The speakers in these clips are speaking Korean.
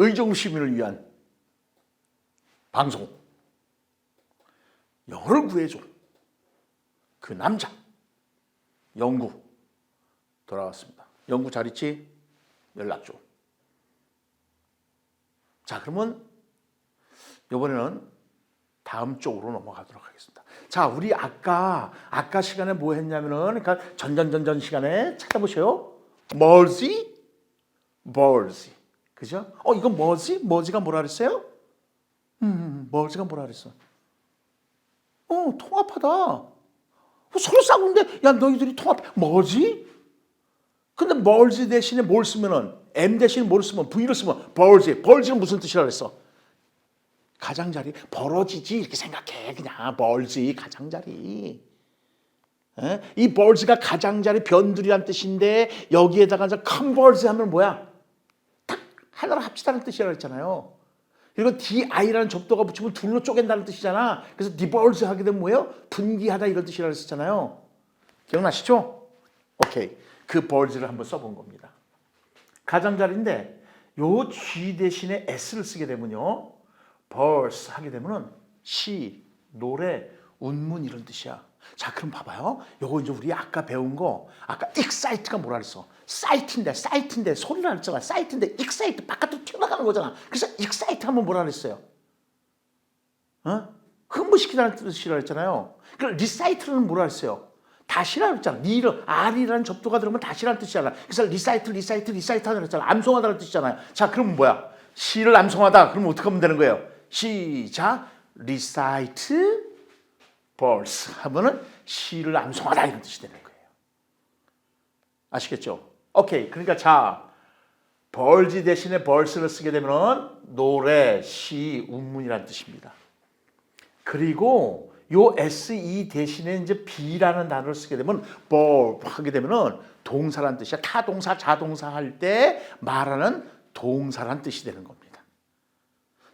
의정 시민을 위한 방송. 영어를 구해줘. 그 남자. 영구. 돌아왔습니다. 영구 잘 있지? 연락 줘. 자, 그러면 이번에는 다음 쪽으로 넘어가도록 하겠습니다. 자, 우리 아까 아까 시간에 뭐 했냐면은 그러니까 전전전전 시간에 찾아보세요. 뭐지? 뭐지? 그죠? 어, 이건 뭐지? 뭐지가 뭐라 그랬어요? 음, 뭐지가 뭐라 그랬어? 어, 통합하다. 어, 서로 싸우는데 야 너희들이 통합 뭐지? 근데 멀지 대신에 뭘 쓰면은 M 대신에 뭘 쓰면 V를 쓰면 벌지. 벌지는 무슨 뜻이라 그랬어? 가장자리 벌어지지 이렇게 생각해 그냥 벌지 가장자리 에? 이 벌즈가 가장자리 변두리란 뜻인데 여기에다가 컨벌즈 하면 뭐야 딱 하나로 합치다는 뜻이라고 했잖아요. 그리고 di라는 접도가 붙이면 둘로 쪼갠다는 뜻이잖아. 그래서 디벌즈 하게 되면 뭐예요? 분기하다 이런 뜻이라고 했었잖아요. 기억나시죠? 오케이. 그 벌즈를 한번 써본 겁니다. 가장자리인데 요 G 대신에 S를 쓰게 되면요. 벌스 하게 되면은 시, 노래, 운문 이런 뜻이야. 자, 그럼 봐봐요. 요거 이제 우리 아까 배운 거, 아까 익사이트가 뭐라 그랬어? 사이트인데, 사이트인데, 소리라 그랬잖아. 사이트인데, 익사이트, 바깥으로 튀어나가는 거잖아. 그래서 익사이트 하면 뭐라 그랬어요? 어? 흥분시키다는 뜻이라 그랬잖아요. 그럼 리사이트는 뭐라 그랬어요? 다시라 그랬잖아. 리를, R이라는 접두가 들어오면 다시라는 뜻이잖아. 그래서 리사이트, 리사이트, 리사이트 하는 그랬잖아. 암송하다는 뜻이잖아요. 자, 그럼 뭐야? 시를 암송하다. 그러면 어떻게 하면 되는 거예요? 시작 verse 하면은 시를 암송하다 이런 뜻이 되는 거예요. 아시겠죠? 오케이. 그러니까 자 벌지 대신에 verse를 쓰게 되면은 노래, 시, 운문이라는 뜻입니다. 그리고 요 se 대신에 이제 be라는 단어를 쓰게 되면 ball 하게 되면은 동사란 뜻이야. 타동사, 자동사 할 때 말하는 동사란 뜻이 되는 겁니다.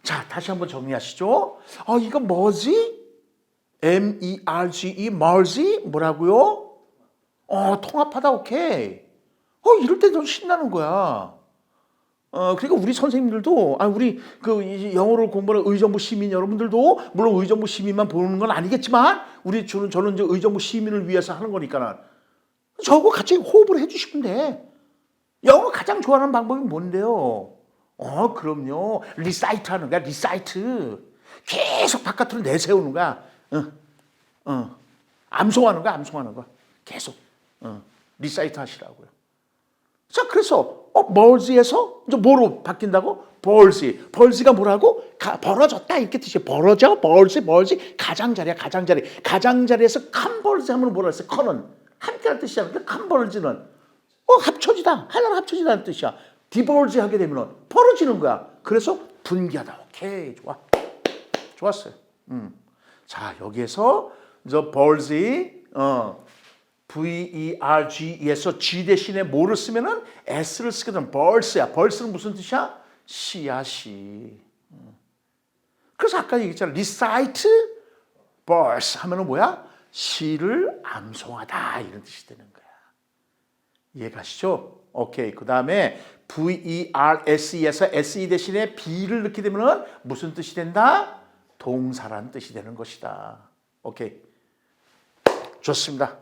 자, 다시 한번 정리하시죠. 어, 이거 뭐지? M-E-R-G-E, 뭐지? 뭐라고요? 어, 통합하다, 오케이. 어, 이럴 때좀 신나는 거야. 어, 그러니까 우리 선생님들도, 아, 우리 그이 영어를 공부하는 의정부 시민 여러분들도, 물론 의정부 시민만 보는 건 아니겠지만, 우리 저는, 저는 이제 의정부 시민을 위해서 하는 거니까, 저거 같이 호흡을 해주시면 돼. 영어 가장 좋아하는 방법이 뭔데요? 어, 그럼요. 리사이트 하는 거야, 리사이트. 계속 바깥으로 내세우는 거야. 어, 어. 암송하는 거야, 암송하는 거. 계속. 어. 리사이트 하시라고요. 자, 그래서, 어, 멀지에서 이제 뭐로 바뀐다고? 벌지. 벌지가 뭐라고? 가, 벌어졌다. 이렇게 뜻이에요. 벌어져, 벌지, 벌지. 가장자리야, 가장자리. 가장자리에서 칸벌지 하면 뭐라 했어요? 컨은. 함께할 뜻이야. 근데 칸벌지는, 어, 합쳐지다. 하나로 합쳐지다는 뜻이야. 디벌지 하게 되면 벌어지는 거야. 그래서 분기하다. 오케이, 좋아. 좋았어요. 음. 자, 여기에서 저 벌지, 어, V-E-R-G에서 G 대신에 뭐를 쓰면은 S를 되면 벌스야. 벌스는 무슨 뜻이야? 시야, 시. 음. 그래서 아까 얘기했잖아. recite verse 하면은 뭐야? 시를 암송하다. 이런 뜻이 되는 거야. 이해가시죠? 오케이. 그 다음에 V-E-R-S-E에서 S-E 대신에 B를 넣게 되면은 무슨 뜻이 된다? 동사라는 뜻이 되는 것이다. 오케이. 좋습니다.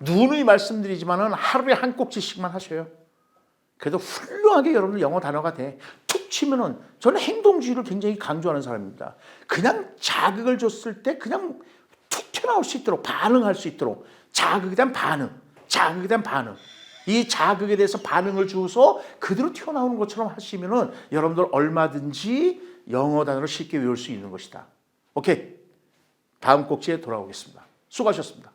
누누이 말씀드리지만은 하루에 한 꼭지씩만 하셔요. 그래도 훌륭하게 여러분들 영어 단어가 돼. 툭 치면은 저는 행동주의를 굉장히 강조하는 사람입니다. 그냥 자극을 줬을 때 그냥 툭 튀어나올 수 있도록 반응할 수 있도록 자극에 대한 반응, 자극에 대한 반응. 이 자극에 대해서 반응을 주어서 그대로 튀어나오는 것처럼 하시면은 여러분들 얼마든지 영어 단어를 쉽게 외울 수 있는 것이다. 오케이. 다음 꼭지에 돌아오겠습니다. 수고하셨습니다.